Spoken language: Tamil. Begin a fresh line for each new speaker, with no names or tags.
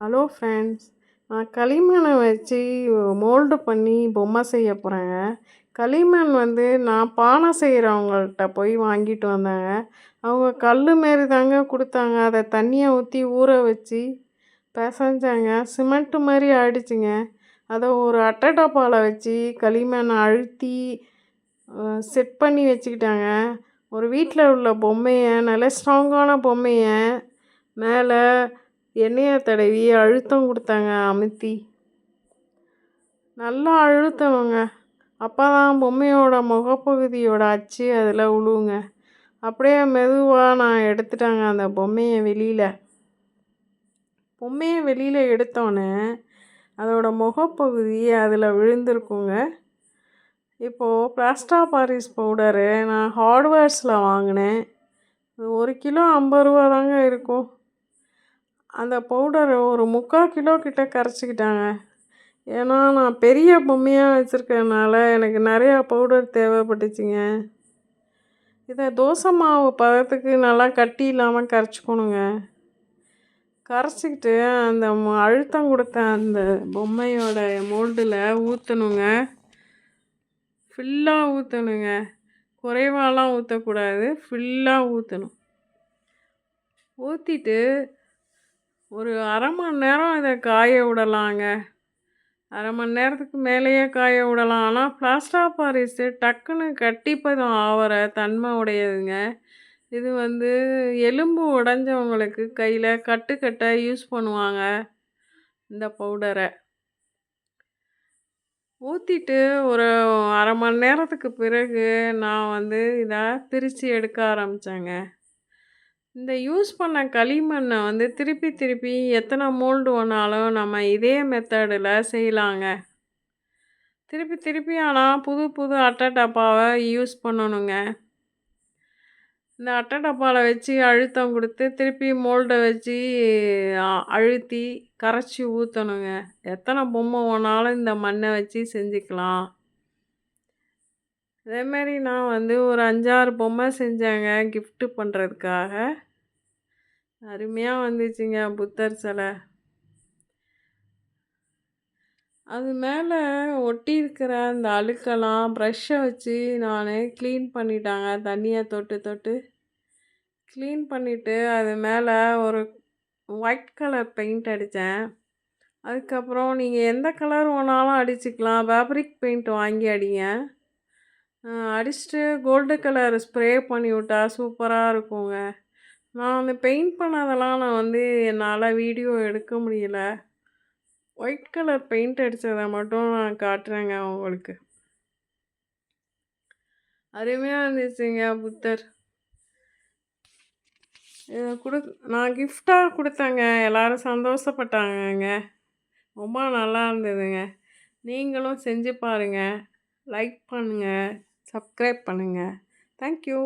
ஹலோ ஃப்ரெண்ட்ஸ் நான் களிமண்ணை வச்சு மோல்டு பண்ணி பொம்மை செய்ய போகிறேங்க களிமண் வந்து நான் பானை செய்கிறவங்கள்ட்ட போய் வாங்கிட்டு வந்தேங்க. அவங்க கல் மாரி தாங்க கொடுத்தாங்க. அதை தண்ணியை ஊற்றி ஊற வச்சு பிசைஞ்சாங்க. சிமெண்ட்டு மாதிரி ஆயிடுச்சுங்க. அதை ஒரு அட்டை டப்பாவில் வச்சு களிமண்ணை அழுத்தி செட் பண்ணி வச்சுக்கிட்டாங்க. ஒரு வீட்டில் உள்ள பொம்மையை நல்ல ஸ்ட்ராங்கான பொம்மையை மேலே எண்ணெயை தடவி? அழுத்தம் கொடுத்தாங்க அமுத்தி. நல்லா அழுத்தணுங்க அப்போ தான் பொம்மையோட முகப்பகுதியோட அச்சு அதில் உழுவுங்க. அப்படியே மெதுவாக நான் எடுத்துட்டாங்க அந்த பொம்மையை வெளியில். பொம்மையை வெளியில் எடுத்தோன்னே அதோட முகப்பகுதி அதில் விழுந்திருக்குங்க. இப்போது பிளாஸ்டா பாரிஸ் பவுடரு நான் ஹார்ட்வேர்ஸில் வாங்கினேன். ஒரு கிலோ ஐம்பது ரூபா தாங்க இருக்கும். அந்த பவுடரை ஒரு முக்கால் கிலோ கிட்ட கரைச்சிக்கிட்டாங்க. ஏன்னா நான் பெரிய பொம்மையாக வச்சுருக்கனால எனக்கு நிறையா பவுடர் தேவைப்பட்டுச்சுங்க. இதை தோசை மாவு பதத்துக்கு நல்லா கட்டி இல்லாமல் கரைச்சிக்கணுங்க. கரைச்சிக்கிட்டு அந்த அழுத்தம் கொடுத்த அந்த பொம்மையோட மோல்டில் ஊற்றணுங்க ஃபுல்லாக ஊற்றணுங்க குறைவாலாம் ஊற்றக்கூடாது ஃபுல்லாக ஊற்றணும் ஊற்றிட்டு ஒரு அரை மணி நேரம் இதை காய விடலாங்க. அரை மணி நேரத்துக்கு மேலேயே காய விடலாம். ஆனால் பிளாஸ்டர் பாரிஸு டக்குன்னு கட்டிப்பதும் ஆகிற தன்மை உடையதுங்க. இது வந்து எலும்பு உடஞ்சவங்களுக்கு கையில் கட்டு கட்ட யூஸ் பண்ணுவாங்க இந்த பவுடரை. ஊற்றிட்டு ஒரு அரை மணி நேரத்துக்கு பிறகு நான் வந்து இதை பிரித்து எடுக்க ஆரம்பித்தேங்க இந்த யூஸ் பண்ண களிமண்ணை வந்து திருப்பி திருப்பி எத்தனை மோல்டு வேணாலும் நம்ம இதே மெத்தடில் செய்யலாங்க. திருப்பி திருப்பி ஆனால் புது புது அட்டை டப்பாவை யூஸ் பண்ணணுங்க. இந்த அட்டை டப்பாவில் வச்சு அழுத்தம் கொடுத்து திருப்பி மோல்டை வச்சு அழுத்தி கரைச்சி ஊற்றணுங்க எத்தனை பொம்மை வேணாலும் இந்த மண்ணை வச்சு செஞ்சுக்கலாம். அதேமாரி நான் வந்து ஒரு அஞ்சாறு பொம்மை செஞ்சேங்க கிஃப்ட்டு பண்ணுறதுக்காக அருமையாக வந்துச்சுங்க புத்தர் சிலை. அது மேலே ஒட்டி இருக்கிற அந்த அழுக்கெல்லாம் ப்ரஷ்ஷை வச்சு நான் க்ளீன் பண்ணிட்டாங்க தண்ணியை தொட்டு தொட்டு. க்ளீன் பண்ணிவிட்டு அது மேலே ஒரு ஒயிட் கலர் பெயிண்ட் அடித்தேன் அதுக்கப்புறம் நீங்கள் எந்த கலர் வேணாலும் அடிச்சுக்கலாம் ஃபேப்ரிக் பெயிண்ட் வாங்கி அடிங்க. அடிச்சுட்டு கோல்டு கலர் ஸ்ப்ரே பண்ணி விட்டா சூப்பராக இருக்குங்க. நான் அந்த பெயிண்ட் பண்ணதெல்லாம் நான் வந்து என்னால் வீடியோ எடுக்க முடியல. ஒயிட் கலர் பெயிண்ட் அடித்ததை மட்டும் நான் காட்டுறேங்க உங்களுக்கு. அருமையாக இருந்துச்சுங்க புத்தர். இதை கொடு நான் கிஃப்டாக கொடுத்தேங்க. எல்லோரும் சந்தோஷப்பட்டாங்கங்க. ரொம்ப நல்லா இருந்ததுங்க. நீங்களும் செஞ்சு பாருங்கள் லைக் பண்ணுங்கள் சப்ஸ்கிரைப் பண்ணுங்கள் தேங்க்யூ